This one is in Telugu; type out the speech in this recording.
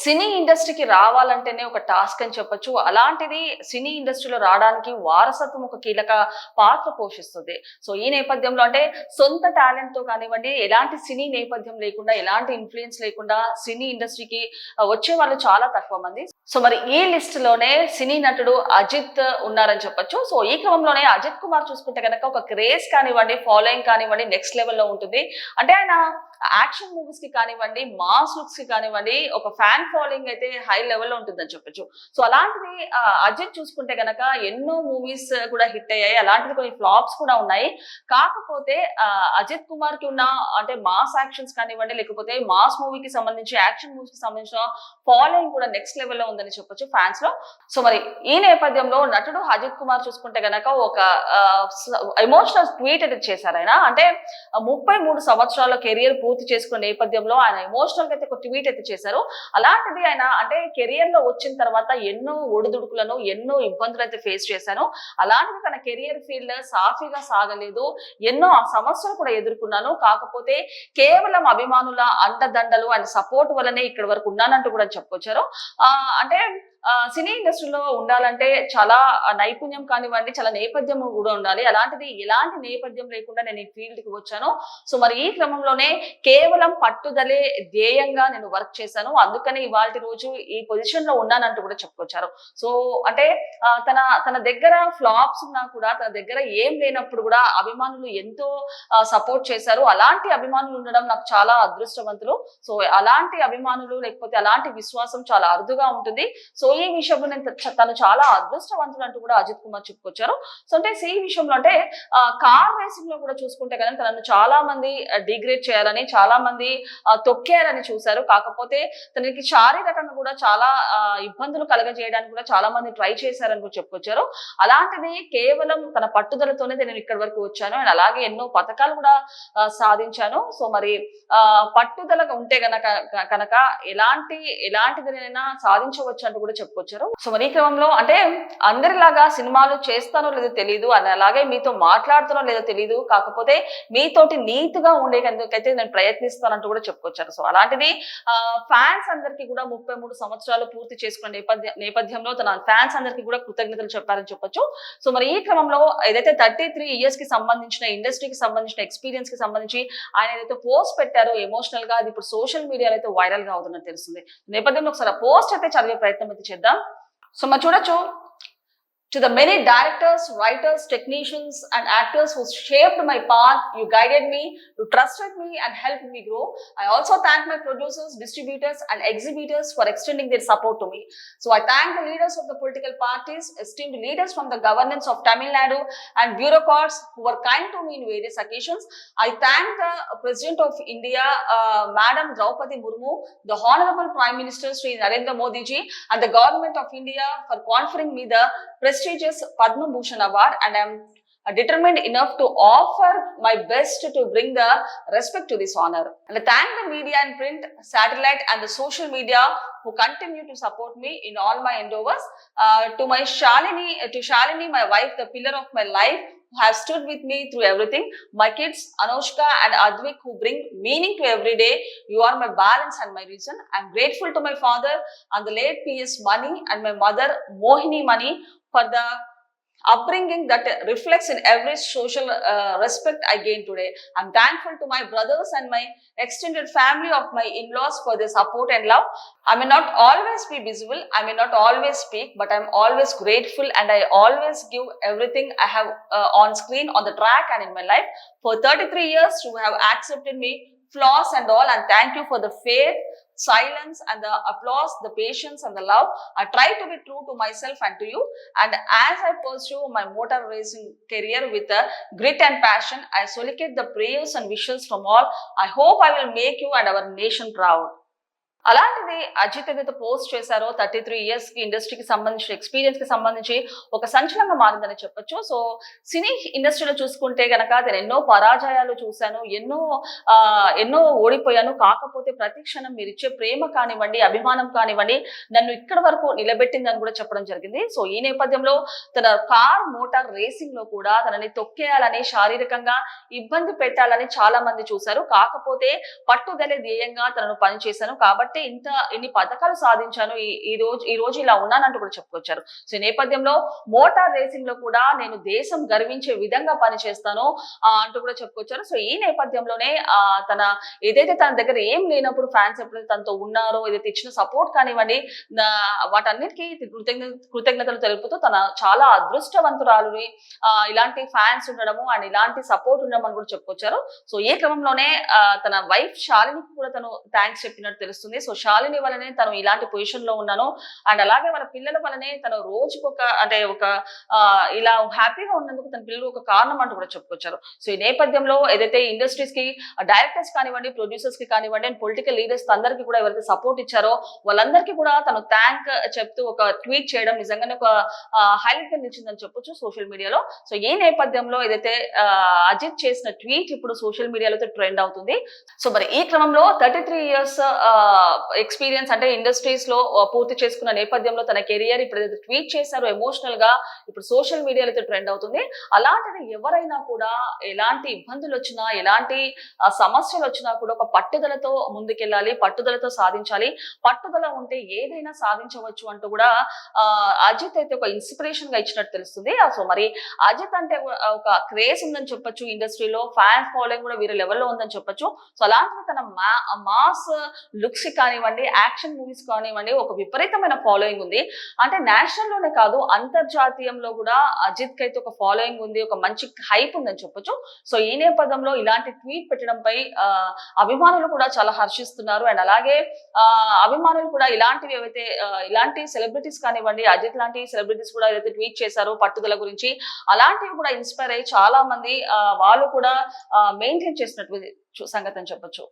సినీ ఇండస్ట్రీకి రావాలంటేనే ఒక టాస్క్ అని చెప్పొచ్చు. అలాంటిది సినీ ఇండస్ట్రీలో రావడానికి వారసత్వం ఒక కీలక పాత్ర పోషిస్తుంది. సో ఈ నేపథ్యంలో అంటే సొంత టాలెంట్తో కానివ్వండి ఎలాంటి సినీ నేపథ్యం లేకుండా ఎలాంటి ఇన్ఫ్లుయెన్స్ లేకుండా సినీ ఇండస్ట్రీకి వచ్చే వాళ్ళు చాలా తక్కువ మంది. సో మరి ఈ లిస్ట్లోనే సినీ నటుడు అజిత్ ఉన్నారని చెప్పొచ్చు. సో ఈ క్రమంలోనే అజిత్ కుమార్ చూసుకుంటే కనుక ఒక క్రేజ్ కానివ్వండి ఫాలోయింగ్ కానివ్వండి నెక్స్ట్ లెవెల్లో ఉంటుంది. అంటే ఆయన యాక్షన్ మూవీస్కి కానివ్వండి మాస్ లుక్స్కి కానివ్వండి ఒక ఫ్యాన్ ఫాలోయింగ్ అయితే హై లెవెల్లో ఉంటుందని చెప్పొచ్చు. సో అలాంటిది అజిత్ చూసుకుంటే గనక ఎన్నో మూవీస్ కూడా హిట్ అయ్యాయి. అలాంటివి కొన్ని ఫ్లాప్స్ కూడా ఉన్నాయి. కాకపోతే అజిత్ కుమార్కి ఉన్న అంటే మాస్ యాక్షన్స్ కానివ్వండి లేకపోతే మాస్ మూవీకి సంబంధించి యాక్షన్ మూవీస్కి సంబంధించిన ఫాలోయింగ్ కూడా నెక్స్ట్ లెవెల్లో ఉందని చెప్పొచ్చు ఫ్యాన్స్లో. సో మరి ఈ నేపథ్యంలో నటుడు అజిత్ కుమార్ చూసుకుంటే గనక ఒక ఎమోషనల్ ట్వీట్ అయితే చేశారు ఆయన. అంటే ముప్పై మూడు సంవత్సరాల కెరియర్ పూర్తి చేసుకున్న నేపథ్యంలో ఆయన ఎమోషనల్గా అయితే ఒక ట్వీట్ అయితే చేశారు. అలాంటిది ఆయన అంటే కెరియర్లో వచ్చిన తర్వాత ఎన్నో ఒడిదుడుకులను ఎన్నో ఇబ్బందులు అయితే ఫేస్ చేశాను. అలాంటిది తన కెరియర్ ఫీల్డ్ సాఫీగా సాగలేదు. ఎన్నో సమస్యలు కూడా ఎదుర్కొన్నాను. కాకపోతే కేవలం అభిమానుల అండదండలు అండ్ సపోర్ట్ వల్లనే ఇక్కడ వరకు ఉన్నానంటూ కూడా చెప్పుకొచ్చారు. ఆ, అంటే సినీ ఇండస్ట్రీలో ఉండాలంటే చాలా నైపుణ్యం కానివ్వండి చాలా నేపథ్యం కూడా ఉండాలి. అలాంటిది ఎలాంటి నేపథ్యం లేకుండా నేను ఈ ఫీల్డ్కి వచ్చాను సో మరి ఈ క్రమంలోనే కేవలం పట్టుదలే ధ్యేయంగా నేను వర్క్ చేశాను. అందుకనే ఇవాళ రోజు ఈ పొజిషన్లో ఉన్నానంటూ కూడా చెప్పుకొచ్చారు. సో అంటే తన తన దగ్గర ఫ్లాప్స్ ఉన్నా కూడా తన దగ్గర ఏం లేనప్పుడు కూడా అభిమానులు ఎంతో సపోర్ట్ చేశారు. అలాంటి అభిమానులు ఉండడం నాకు చాలా అదృష్టవంతులు. సో అలాంటి అభిమానులు లేకపోతే అలాంటి విశ్వాసం చాలా అరుదుగా ఉంటుంది. సో ఈ విషయంలో నేను తను చాలా అదృష్టవంతుడు అంటూ కూడా అజిత్ కుమార్ చెప్పుకొచ్చారు. సో అంటే ఈ విషయంలో అంటే కార్ రేసింగ్లో కూడా చూసుకుంటే కనుక తనను చాలా మంది డిగ్రేడ్ చేయాలని చాలా మంది తొక్కారని చూశారు. కాకపోతే తనకి శారీరకంగా కూడా చాలా ఇబ్బందులు కలగజేయడానికి కూడా చాలా మంది ట్రై చేశారని కూడా చెప్పుకొచ్చారు. అలాంటిది కేవలం తన పట్టుదలతోనే నేను ఇక్కడి వరకు వచ్చాను. అండ్ అలాగే ఎన్నో పథకాలు కూడా సాధించాను. సో మరి ఆ పట్టుదల ఉంటే గనక కనుక ఎలాంటి ఎలాంటిదైనా సాధించవచ్చు అంటూ కూడా చెప్పుకొచ్చారు. సో మరి ఈ క్రమంలో అంటే అందరిలాగా సినిమాలు చేస్తానో లేదో తెలియదు అని అలాగే మీతో మాట్లాడుతానో లేదో తెలియదు కాకపోతే మీతోటి నీతిగా ఉండేందుకైతే నేను ప్రయత్నిస్తానంటూ కూడా చెప్పుకొచ్చారు. సో అలాంటిది ఫ్యాన్స్ అందరికీ కూడా ముప్పై మూడు సంవత్సరాలు పూర్తి చేసుకున్న నేపథ్య నేపథ్యంలో తన ఫ్యాన్స్ అందరికీ కూడా కృతజ్ఞతలు చెప్పారని చెప్పొచ్చు. సో మరి ఈ క్రమంలో ఏదైతే థర్టీ త్రీ ఇయర్స్కి సంబంధించిన ఇండస్ట్రీకి సంబంధించిన ఎక్స్పీరియన్స్కి సంబంధించి ఆయన ఏదైతే పోస్ట్ పెట్టారో ఎమోషనల్గా అది ఇప్పుడు సోషల్ మీడియాలో అయితే వైరల్గా అవుతున్నట్టు తెలుస్తుంది. నేపథ్యంలో ఒకసారి పోస్ట్ అయితే చదివే ప్రయత్నం అయితే చేద్దాం. సో మరి చూడొచ్చు. To the many directors, writers, technicians, and actors who shaped my path, you guided me, you trusted me, and helped me grow. I also thank my producers, distributors, and exhibitors for extending their support to me. So I thank the leaders of the political parties, esteemed leaders from the governance of Tamil Nadu, and bureaucrats who were kind to me in various occasions. I thank the President of India, uh, Madam Draupadi Murmu, the Honorable Prime Minister Sri Narendra Modi ji, and the Government of India for conferring me the prestigious Padma Bhushan Award, and I am uh, determined enough to offer my best to bring the respect to this honor. And I thank the media and print, satellite, and the social media who continue to support me in all my endeavors. Uh, to my Shalini, uh, to Shalini, my wife, the pillar of my life, who have stood with me through everything. My kids, Anushka and Advik, who bring meaning to every day. You are my balance and my reason. I'm grateful to my father and the late P.S. Mani and my mother, Mohini Mani, for the upbringing that reflects in every social uh, respect I gain today. I'm thankful to my brothers and my extended family of my in-laws for their support and love. I may not always be visible, I may not always speak, but I'm always grateful and I always give everything I have uh, on screen, on the track and in my life. For 33 years, you have accepted me, flaws and all, and thank you for the faith, silence and the applause, the patience and the love. I try to be true to myself and to you. And as I pursue my motor racing career with a grit and passion, I solicit the prayers and wishes from all. I hope I will make you and our nation proud. అలాంటిది అజిత్ ఏదైతే పోస్ట్ చేశారో థర్టీ త్రీ ఇయర్స్కి ఇండస్ట్రీకి సంబంధించిన ఎక్స్పీరియన్స్కి సంబంధించి ఒక సంచలనంగా మారిందని చెప్పొచ్చు. సో సినీ ఇండస్ట్రీలో చూసుకుంటే గనక నేను ఎన్నో పరాజయాలు చూశాను ఎన్నో ఎన్నో ఓడిపోయాను. కాకపోతే ప్రతి క్షణం మీరు ఇచ్చే ప్రేమ కానివ్వండి అభిమానం కానివ్వండి నన్ను ఇక్కడ వరకు నిలబెట్టిందని కూడా చెప్పడం జరిగింది. సో ఈ నేపథ్యంలో తన కార్ మోటార్ రేసింగ్లో కూడా తనని తొక్కేయాలని శారీరకంగా ఇబ్బంది పెట్టాలని చాలా మంది చూశారు. కాకపోతే పట్టుదల ధ్యేయంగా తనను పనిచేశాను. కాబట్టి కాబట్టి ఇంత ఇన్ని పథకాలు సాధించాను ఈ రోజు ఈ రోజు ఇలా ఉన్నానంటూ కూడా చెప్పుకొచ్చారు. సో ఈ నేపథ్యంలో మోటార్ రేసింగ్లో కూడా నేను దేశం గర్వించే విధంగా పనిచేస్తాను అంటూ కూడా చెప్పుకొచ్చారు. సో ఈ నేపథ్యంలోనే ఆ, తన ఏదైతే తన దగ్గర ఏం లేనప్పుడు ఫ్యాన్స్ ఎప్పుడైతే తనతో ఉన్నారో ఏదైతే ఇచ్చిన సపోర్ట్ కానివ్వండి వాటన్నిటికీ కృతజ్ఞ కృతజ్ఞతలు తెలుపుతూ తన చాలా అదృష్టవంతురాలుని ఇలాంటి ఫ్యాన్స్ ఉండడము అండ్ ఇలాంటి సపోర్ట్ ఉండడం అని కూడా చెప్పుకొచ్చారు. సో ఈ క్రమంలోనే తన వైఫ్ శాలినికి కూడా తను థ్యాంక్స్ చెప్పినట్టు తెలుస్తుంది. సో శాలిని వలనే తను ఇలాంటి పొజిషన్లో ఉన్నాను అండ్ అలాగే వాళ్ళ పిల్లల వలనే తను రోజుకొక అంటే ఒక ఇలా హ్యాపీగా ఉన్నందుకు తన పిల్లలు ఒక కారణం అంటూ కూడా చెప్పుకొచ్చారు. సో ఈ నేపథ్యంలో ఏదైతే ఇండస్ట్రీస్కి డైరెక్టర్స్ కానివ్వండి ప్రొడ్యూసర్స్కి కానివ్వండి అండ్ పొలిటికల్ లీడర్స్ అందరికీ కూడా ఎవరైతే సపోర్ట్ ఇచ్చారో వాళ్ళందరికీ కూడా తను థ్యాంక్ చెప్తూ ఒక ట్వీట్ చేయడం నిజంగానే ఒక హైలైట్గా నిలిచిందని చెప్పొచ్చు సోషల్ మీడియాలో సో ఈ నేపథ్యంలో ఏదైతే అజిత్ చేసిన ట్వీట్ ఇప్పుడు సోషల్ మీడియాలో ట్రెండ్ అవుతుంది. సో మరి ఈ క్రమంలో థర్టీ త్రీ ఇయర్స్ ఎక్స్పీరియన్స్ అంటే ఇండస్ట్రీస్లో పూర్తి చేసుకున్న నేపథ్యంలో తన కెరియర్ ఇప్పుడు ఏదైతే ట్వీట్ చేశారో ఎమోషనల్గా ఇప్పుడు సోషల్ మీడియాలో ట్రెండ్ అవుతుంది. అలాంటిది ఎవరైనా కూడా ఎలాంటి ఇబ్బందులు వచ్చినా ఎలాంటి సమస్యలు వచ్చినా కూడా ఒక పట్టుదలతో ముందుకెళ్ళాలి పట్టుదలతో సాధించాలి. పట్టుదల ఉంటే ఏదైనా సాధించవచ్చు అంటూ కూడా అజిత్ అయితే ఒక ఇన్స్పిరేషన్గా ఇచ్చినట్టు తెలుస్తుంది. ఆ, సో మరి అజిత్ అంటే ఒక- క్రేజ్ ఉందని చెప్పొచ్చు ఇండస్ట్రీలో ఫ్యాన్ ఫాలోయింగ్ కూడా వీరి లెవెల్లో ఉందని చెప్పొచ్చు. సో అలాంటిది తన మా మాస్ లుక్స్ కానివ్వండి యాక్షన్ మూవీస్ కానివ్వండి ఒక విపరీతమైన ఫాలోయింగ్ ఉంది. అంటే నేషనల్లోనే కాదు అంతర్జాతీయంలో కూడా అజిత్కి అయితే ఒక ఫాలోయింగ్ ఉంది ఒక మంచి హైప్ ఉందని చెప్పొచ్చు. సో ఈ నేపథ్యంలో ఇలాంటి ట్వీట్ పెట్టడంపై అభిమానులు కూడా చాలా హర్షిస్తున్నారు. అండ్ అలాగే అభిమానులు కూడా ఇలాంటివి ఏవైతే ఇలాంటి సెలబ్రిటీస్ కానివ్వండి అజిత్ లాంటి సెలబ్రిటీస్ కూడా ఏదైతే ట్వీట్ చేశారో పట్టుదల గురించి అలాంటివి కూడా ఇన్స్పైర్ అయ్యి చాలా మంది వాళ్ళు కూడా మెయింటైన్ చేసినట్టు సంగతి అని చెప్పొచ్చు.